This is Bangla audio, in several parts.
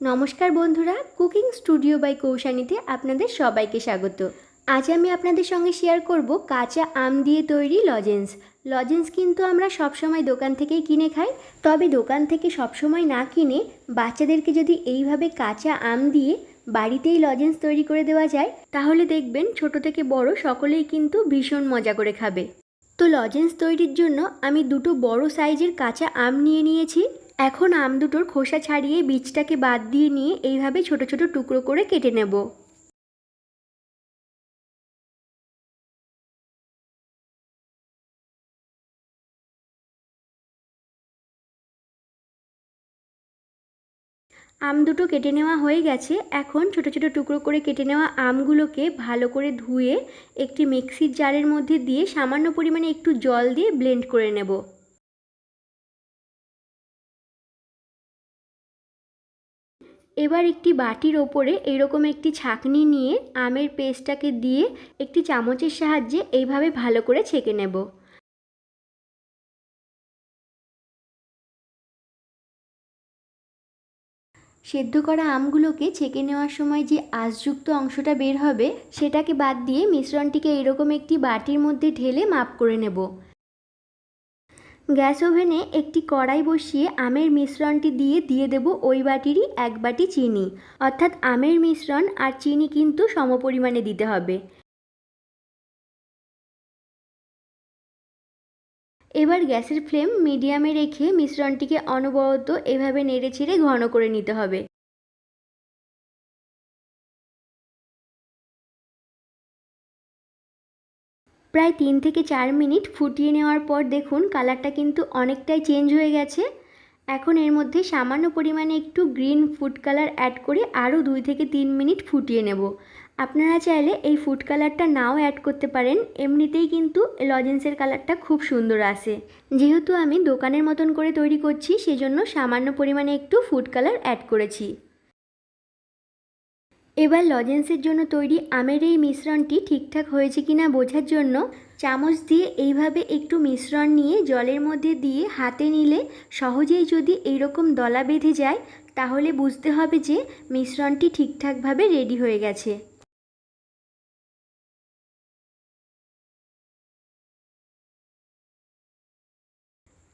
নমস্কার বন্ধুরা, কুকিং স্টুডিও বাই কৌশানীতে আপনাদের সবাইকে স্বাগত। আজ আমি আপনাদের সঙ্গে শেয়ার করব কাঁচা আম দিয়ে তৈরি লজেন্স। লজেন্স কিন্তু আমরা সবসময় দোকান থেকেই কিনে খাই। তবে দোকান থেকে সবসময় না কিনে বাচ্চাদেরকে যদি এইভাবে কাঁচা আম দিয়ে বাড়িতেই লজেন্স তৈরি করে দেওয়া যায়, তাহলে দেখবেন ছোট থেকে বড় সকলেই কিন্তু ভীষণ মজা করে খাবে। তো লজেন্স তৈরির জন্য আমি দুটো বড় সাইজের কাঁচা আম নিয়ে নিয়েছি। এখন আম দুটোর খোসা ছাড়িয়ে বীজটাকে বাদ দিয়ে নিয়ে এইভাবে ছোট ছোট টুকরো করে কেটে নেব। আম দুটো কেটে নেওয়া হয়ে গেছে। এখন ছোট ছোট টুকরো করে কেটে নেওয়া আমগুলোকে ভালো করে ধুয়ে একটি মিক্সির জারের মধ্যে দিয়ে সামান্য পরিমাণে একটু জল দিয়ে ব্লেন্ড করে নেব। এবার একটি বাটির ওপরে এরকম একটি ছাঁকনি নিয়ে আমের পেস্টটাকে দিয়ে একটি চামচের সাহায্যে এইভাবে ভালো করে ছেঁকে নেব। সেদ্ধ করা আমগুলোকে ছেঁকে নেওয়ার সময় যে আঁশযুক্ত অংশটা বের হবে, সেটাকে বাদ দিয়ে মিশ্রণটিকে এরকম একটি বাটির মধ্যে ঢেলে মাপ করে নেব। গ্যাস ওভেনে একটি কড়াই বসিয়ে আমের মিশ্রণটি দিয়ে দিয়ে দেব ওই বাটিরই এক বাটি চিনি। অর্থাৎ আমের মিশ্রণ আর চিনি কিন্তু সমপরিমাণে দিতে হবে। এবার গ্যাসের ফ্লেম মিডিয়ামে রেখে মিশ্রণটিকে অনবরত এভাবে নেড়ে ছিঁড়ে ঘন করে নিতে হবে। প্রায় তিন থেকে চার মিনিট ফুটিয়ে নেওয়ার পর দেখুন কালারটা কিন্তু অনেকটাই চেঞ্জ হয়ে গেছে। এখন এর মধ্যে সামান্য পরিমাণে একটু গ্রিন ফুড কালার অ্যাড করে আরও দুই থেকে তিন মিনিট ফুটিয়ে নেব। আপনারা চাইলে এই ফুড কালারটা নাও অ্যাড করতে পারেন, এমনিতেই কিন্তু লজেন্সের কালারটা খুব সুন্দর আসে। যেহেতু আমি দোকানের মতন করে তৈরি করছি, সেজন্য সামান্য পরিমাণে একটু ফুড কালার অ্যাড করেছি। এবার লজেন্সের জন্য তৈরি আমের এই মিশ্রণটি ঠিকঠাক হয়েছে কিনা বোঝার জন্য চামচ দিয়ে এইভাবে একটু মিশ্রণ নিয়ে জলের মধ্যে দিয়ে হাতে নিলে সহজেই যদি এইরকম দলা বেঁধে যায়, তাহলে বুঝতে হবে যে মিশ্রণটি ঠিকঠাকভাবে রেডি হয়ে গেছে।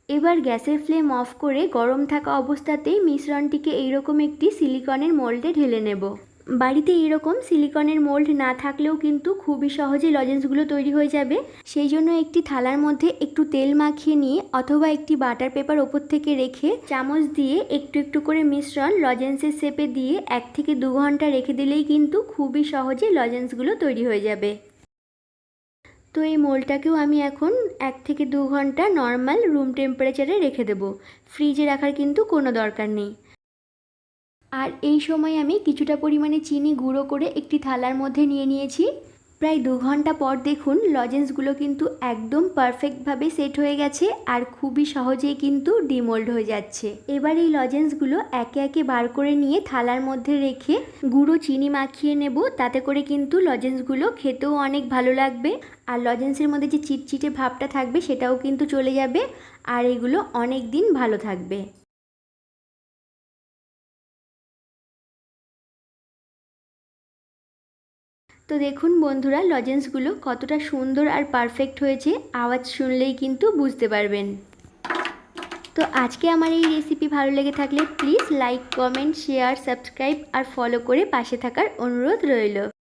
এবার গ্যাসের ফ্লেম অফ করে গরম থাকা অবস্থাতেই মিশ্রণটিকে এইরকম একটি সিলিকনের মোল্ডে ঢেলে নেব। বাড়িতে এরকম সিলিকনের মোল্ড না থাকলেও কিন্তু খুবই সহজে লজেন্সগুলো তৈরি হয়ে যাবে। সেই জন্য একটি থালার মধ্যে একটু তেল মাখিয়ে নিয়ে অথবা একটি বাটার পেপার ওপর থেকে রেখে চামচ দিয়ে একটু একটু করে মিশ্রণ লজেন্সের শেপে দিয়ে এক থেকে দু ঘণ্টা রেখে দিলেই কিন্তু খুবই সহজে লজেন্সগুলো তৈরি হয়ে যাবে। তো এই মোলটাকেও আমি এখন এক থেকে দু ঘণ্টা নর্মাল রুম টেম্পারেচারে রেখে দেব। ফ্রিজে রাখার কিন্তু কোনো দরকার নেই। আর এই সময় আমি কিছুটা পরিমাণে চিনি গুঁড়ো করে একটি থালার মধ্যে নিয়ে নিয়েছি। প্রায় দু ঘণ্টা পর দেখুন, লজেন্সগুলো কিন্তু একদম পারফেক্টভাবে সেট হয়ে গেছে আর খুবই সহজেই কিন্তু ডিমোল্ড হয়ে যাচ্ছে। এবার এই লজেন্সগুলো একে একে বার করে নিয়ে থালার মধ্যে রেখে গুঁড়ো চিনি মাখিয়ে নেব, তাতে করে কিন্তু লজেন্সগুলো খেতেও অনেক ভালো লাগবে। আর লজেন্সের মধ্যে যে চিটচিটে ভাবটা থাকবে, সেটাও কিন্তু চলে যাবে। আর এগুলো অনেক দিন ভালো থাকবে। তো দেখুন বন্ধুরা লজেন্সগুলো কতটা সুন্দর আর পারফেক্ট হয়েছে, আওয়াজ শুনলেই কিন্তু বুঝতে পারবেন। তো আজকে আমার এই রেসিপি ভালো লেগে থাকলে please like comment share subscribe R follow করে পাশে থাকার অনুরোধ রইল।